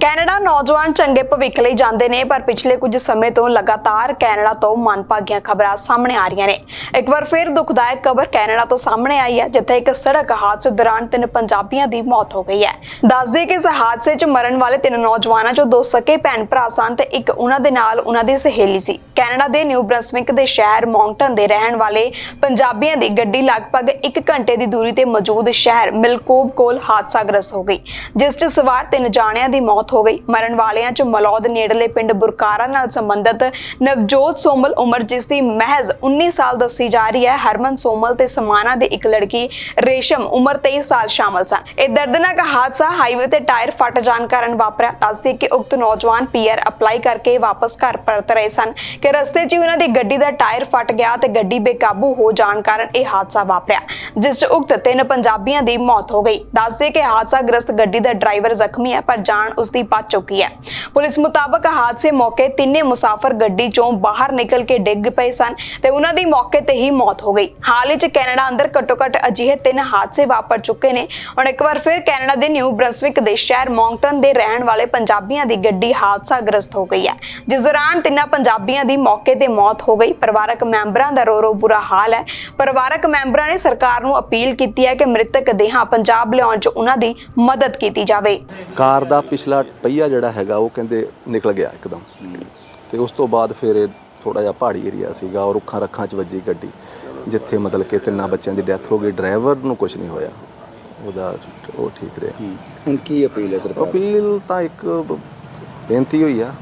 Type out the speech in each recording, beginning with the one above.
Canada ਨੌਜਵਾਨ ਚੰਗੇ ਭਵਿੱਖ ਲਈ ਜਾਂਦੇ ਨੇ, ਪਰ ਪਿਛਲੇ ਕੁਝ ਸਮੇਂ ਤੋਂ ਲਗਾਤਾਰ ਕੈਨੇਡਾ ਤੋਂ ਮਨਭਾਗੀਆਂ ਖਬਰਾਂ ਸਾਹਮਣੇ ਆ ਰਹੀਆਂ ਨੇ। ਇੱਕ ਵਾਰ ਫਿਰ ਦੁਖਦਾਇਕ ਖਬਰ ਕੈਨੇਡਾ ਤੋਂ ਸਾਹਮਣੇ ਆਈ ਹੈ, ਜਿੱਥੇ ਇੱਕ ਸੜਕ ਹਾਦਸੇ ਦੌਰਾਨ ਤਿੰਨ ਪੰਜਾਬੀਆਂ ਦੀ ਮੌਤ ਹੋ ਗਈ ਹੈ। ਦੱਸਦੇ ਕਿ ਇਸ ਹਾਦਸੇ 'ਚ ਮਰਨ ਵਾਲੇ ਤਿੰਨ ਨੌਜਵਾਨਾਂ 'ਚੋਂ ਦੋ ਸਕੇ ਭੈਣ ਭਰਾ ਸਨ ਤੇ ਇੱਕ ਉਹਨਾਂ ਦੇ ਨਾਲ ਉਹਨਾਂ ਦੀ ਸਹੇਲੀ ਸੀ। ਕੈਨੇਡਾ ਦੇ ਨਿਊ ਬ੍ਰੰਸਵਿਕ ਦੇ ਸ਼ਹਿਰ ਮੌਂਗਟਨ ਦੇ ਰਹਿਣ ਵਾਲੇ ਪੰਜਾਬੀਆਂ ਦੀ ਗੱਡੀ ਲਗਭਗ 1 ਘੰਟੇ ਦੀ ਦੂਰੀ ਤੇ ਮੌਜੂਦ ਸ਼ਹਿਰ ਮਿਲਕੋਵ ਕੋਲ ਹਾਦਸਾਗ੍ਰਸਤ ਹੋ ਗਈ, ਜਿਸ 'ਚ ਸਵਾਰ ਤਿੰਨ ਜਾਣਿਆਂ ਦੀ ਮੌਤ ਹੋ ਗਈ। ਮਰਨ ਵਾਲਿਆਂ 'ਚ ਮਲੌਦ ਨੇੜਲੇ ਪਿੰਡ ਬੁਰਕਾਰਾ ਨਾਲ ਸੰਬੰਧਿਤ ਨਵਜੋਤ ਸੋਮਲ ਉਮਰ, ਜਿਸ ਦੀ ਮਹਿਜ਼ 19 ਸਾਲ ਦੱਸੀ ਜਾ ਰਹੀ ਹੈ, ਹਰਮਨ ਸੋਮਲ ਤੇ ਸਮਾਨਾ ਦੇ ਇੱਕ ਲੜਕੀ ਰੇਸ਼ਮ ਉਮਰ 23 ਸਾਲ ਸ਼ਾਮਲ ਸਨ। ਇਹ ਦਰਦਨਾਕ ਹਾਦਸਾ ਹਾਈਵੇ ਤੇ ਟਾਇਰ ਫਟ ਜਾਣ ਕਾਰਨ ਵਾਪਰਿਆ। ਦੱਸਦੀ ਕਿ ਉਕਤ ਨੌਜਵਾਨ ਪੀਆਰ ਅਪਲਾਈ ਕਰਕੇ ਵਾਪਸ ਘਰ ਪਰਤ ਰਹੇ ਸਨ ਕਿ ਰਸਤੇ 'ਚ ਹੀ ਉਹਨਾਂ ਦੀ ਗੱਡੀ ਦਾ ਟਾਇਰ ਫਟ ਗਿਆ ਤੇ ਗੱਡੀ ਬੇਕਾਬੂ ਹੋ ਜਾਣ ਕਾਰਨ ਇਹ ਹਾਦਸਾ ਵਾਪਰਿਆ, ਜਿਸ 'ਚ ਉਕਤ ਤਿੰਨ ਪੰਜਾਬੀਆਂ ਦੀ ਮੌਤ ਹੋ ਗਈ। ਦੱਸਦੇ ਕਿ ਹਾਦਸਾ ਗ੍ਰਸਤ ਗੱਡੀ ਦਾ ਡਰਾਈਵਰ ਜ਼ਖਮੀ ਹੈ, ਪਰ ਜਾਨ ਉਸ ਦੀ ਬਚ ਚੁੱਕੀ ਹੈ। ਪੁਲਿਸ ਮੁਤਾਬਕ ਹਾਦਸੇ ਮੌਕੇ ਤਿੰਨੇ ਮੁਸਾਫਰ ਗੱਡੀ 'ਚੋਂ ਬਾਹਰ ਨਿਕਲ ਕੇ ਡਿੱਗ ਪਏ ਸਨ ਤੇ ਉਹਨਾਂ ਦੀ ਮੌਕੇ ਤੇ ਹੀ ਮੌਤ ਹੋ ਗਈ। ਹਾਲ ਹੀ ਕੈਨੇਡਾ ਅੰਦਰ ਘੱਟੋ-ਘੱਟ ਅਜਿਹੇ ਤਿੰਨ ਹਾਦਸੇ ਵਾਪਰ ਚੁੱਕੇ ਨੇ। ਹੁਣ ਇੱਕ ਵਾਰ ਫਿਰ ਕੈਨੇਡਾ ਦੇ ਨਿਊ ਬ੍ਰੰਸਵਿਕ ਦੇ ਸ਼ਹਿਰ ਮੌਂਗਟਨ ਦੇ ਰਹਿਣ ਵਾਲੇ ਪੰਜਾਬੀਆਂ ਦੀ ਗੱਡੀ ਹਾਦਸਾਗ੍ਰਸਤ ਹੋ ਗਈ ਹੈ। ਜਿਸ ਦੌਰਾਨ ਤਿੰਨਾਂ ਪੰਜਾਬੀਆਂ ਦੀ ਮੌਕੇ ਤੇ ਮੌਤ ਹੋ ਗਈ। ਪਰਿਵਾਰਕ ਮੈਂਬਰਾਂ ਦਾ ਰੋ ਰੋ ਬੁਰਾ ਹਾਲ ਹੈ। ਪਰਿਵਾਰਕ ਮੈਂਬਰਾਂ ਨੇ ਸਰਕਾਰ ਨੂੰ ਅਪੀਲ ਕੀਤੀ ਹੈ ਕਿ ਮ੍ਰਿਤਕ ਦੇਹਾਂ ਪੰਜਾਬ ਲਿਆਉਣ 'ਚ ਉਹਨਾਂ ਦੀ ਮਦਦ ਕੀਤੀ ਜਾਵੇ। ਕਾਰ ਦਾ ਪਿਛਲਾ ਪਹੀਆ ਜਿਹੜਾ ਹੈਗਾ ਉਹ ਕਹਿੰਦੇ ਨਿਕਲ ਗਿਆ ਇੱਕਦਮ। ਤੇ ਉਸ ਤੋਂ ਬਾਅਦ ਫਿਰ ਇਹ ਥੋੜਾ ਜਿਹਾ ਪਹਾੜੀ ਏਰੀਆ ਸੀਗਾ ਔਰ ਰੁੱਖਾਂ ਰੱਖਾਂ 'ਚ ਵੱਜੀ ਗੱਡੀ ਜਿੱਥੇ ਮਤਲਬ ਕਿ ਤਿੰਨਾਂ ਬੱਚਿਆਂ ਦੀ ਡੈਥ ਹੋ ਗਈ। ਡਰਾਈਵਰ ਨੂੰ ਕੁਝ ਨਹੀਂ ਹੋਇਆ। ਉਹਦਾ ਉਹ ਠੀਕ ਰਿਹਾ। ਹੁਣ ਕੀ ਅਪੀਲ ਹੈ ਸਰਕਾਰ? ਅਪੀਲ ਤਾਂ ਇੱਕ ਬੇਨਤੀ ਹੋਈ ਆ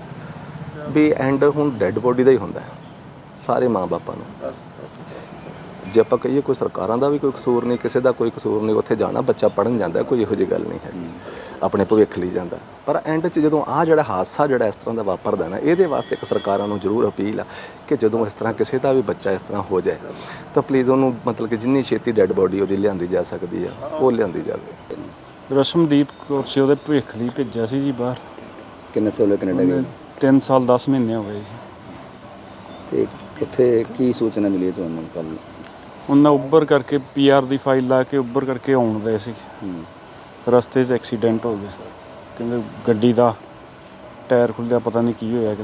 ਵੀ ਐਂਡ ਹੁਣ ਡੈੱਡ ਬੋਡੀ ਦਾ ਹੀ ਹੁੰਦਾ ਸਾਰੇ ਮਾਂ-ਬਾਪਾਂ ਨੂੰ। ਜੇ ਆਪਾਂ ਕਹੀਏ ਕੋਈ ਸਰਕਾਰਾਂ ਦਾ ਵੀ ਕੋਈ ਕਸੂਰ ਨਹੀਂ ਕਿਸੇ ਦਾ ਕੋਈ ਕਸੂਰ ਨਹੀਂ ਉੱਥੇ ਜਾਣਾ ਬੱਚਾ ਪੜਨ ਜਾਂਦਾ ਕੋਈ ਇਹੋ ਜਿਹੀ ਗੱਲ ਨਹੀਂ ਹੈ। ਆਪਣੇ ਭਵਿੱਖ ਲਈ ਜਾਂਦਾ। ਪਰ ਐਂਡ 'ਚ ਜਦੋਂ ਆ ਜਿਹੜਾ ਹਾਦਸਾ ਜਿਹੜਾ ਇਸ ਤਰ੍ਹਾਂ ਦਾ ਵਾਪਰਦਾ ਨਾ ਇਹਦੇ ਵਾਸਤੇ ਇੱਕ ਸਰਕਾਰਾਂ ਨੂੰ ਜ਼ਰੂਰ ਅਪੀਲ ਆ ਕਿ ਜਦੋਂ ਇਸ ਤਰ੍ਹਾਂ ਕਿਸੇ ਦਾ ਵੀ ਬੱਚਾ ਇਸ ਤਰ੍ਹਾਂ ਹੋ ਜਾਏ ਤਾਂ ਪਲੀਜ਼ ਉਹਨੂੰ ਮਤਲਬ ਕਿ ਜਿੰਨੀ ਛੇਤੀ ਡੈੱਡ ਬੋਡੀ ਉਹਦੀ ਲਿਆਂਦੀ ਜਾ ਸਕਦੀ ਆ ਉਹ ਲਿਆਂਦੀ ਜਾਵੇ। ਰਸ਼ਮਦੀਪ ਕੌਰ ਸੀ ਉਹਦੇ ਭਵਿੱਖ ਲਈ ਭੇਜਿਆ ਸੀ ਜੀ ਬਾਹਰ। ਕਿੰਨੇ ਸਾਲ ਕੈਨੇਡਾ ਗਏ? 3 ਸਾਲ 10 ਮਹੀਨੇ ਹੋ ਗਏ ਜੀ। ਤੇ ਉੱਥੇ ਕੀ ਸੂਚਨਾ ਮਿਲੀ ਤੁਹਾਨੂੰ ਕੱਲ ਉਹਨਾਂ ਉੱਬਰ ਕਰਕੇ ਪੀਆਰ ਦੀ ਫਾਈਲ ਲਾ ਕੇ ਉੱਬਰ ਕਰਕੇ ਆਉਣ ਦੇ ਸੀ। ਰਸਤੇ 'ਚ ਐਕਸੀਡੈਂਟ ਹੋ ਗਿਆ। ਕਹਿੰਦੇ ਗੱਡੀ ਦਾ ਟਾਇਰ ਖੁੱਲਿਆ ਪਤਾ ਨਹੀਂ ਕੀ ਹੋਇਆ ਕਿ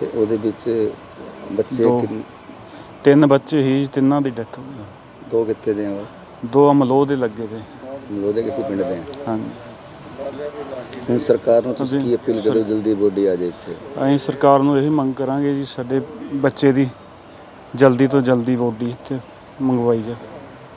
ਤੇ ਉਹਦੇ ਵਿੱਚ ਬੱਚੇ ਦੋ। ਕਿੰਨ- ਤਿੰਨ ਬੱਚੇ ਸੀ ਤਿੰਨਾਂ ਦੀ ਡੈਥ ਹੋ ਗਈ। ਦੋ ਕਿੱਥੇ ਦੇ ਆ ਉਹ? ਦੋ ਅਮਲੋਹ ਦੇ ਲੱਗੇ ਤੇ ਲੋਦੇ ਕਿਸੇ ਪਿੰਡ ਦੇ ਆ? ਹਾਂਜੀ। ਹੁਣ ਸਰਕਾਰ ਨੂੰ ਤੁਸੀਂ ਕੀ ਅਪੀਲ ਕਰੋ ਜਲਦੀ ਬੋਡੀ ਆ ਜਾਏ ਇੱਥੇ? ਅਸੀਂ ਸਰਕਾਰ ਨੂੰ ਇਹ ਮੰਗ ਕਰਾਂਗੇ ਜੀ ਸਾਡੇ ਬੱਚੇ ਦੀ ਜਲਦੀ ਤੋਂ ਜਲਦੀ ਬੋਡੀ ਇੱਥੇ ਮੰਗਵਾਈ ਜਾਵੇ।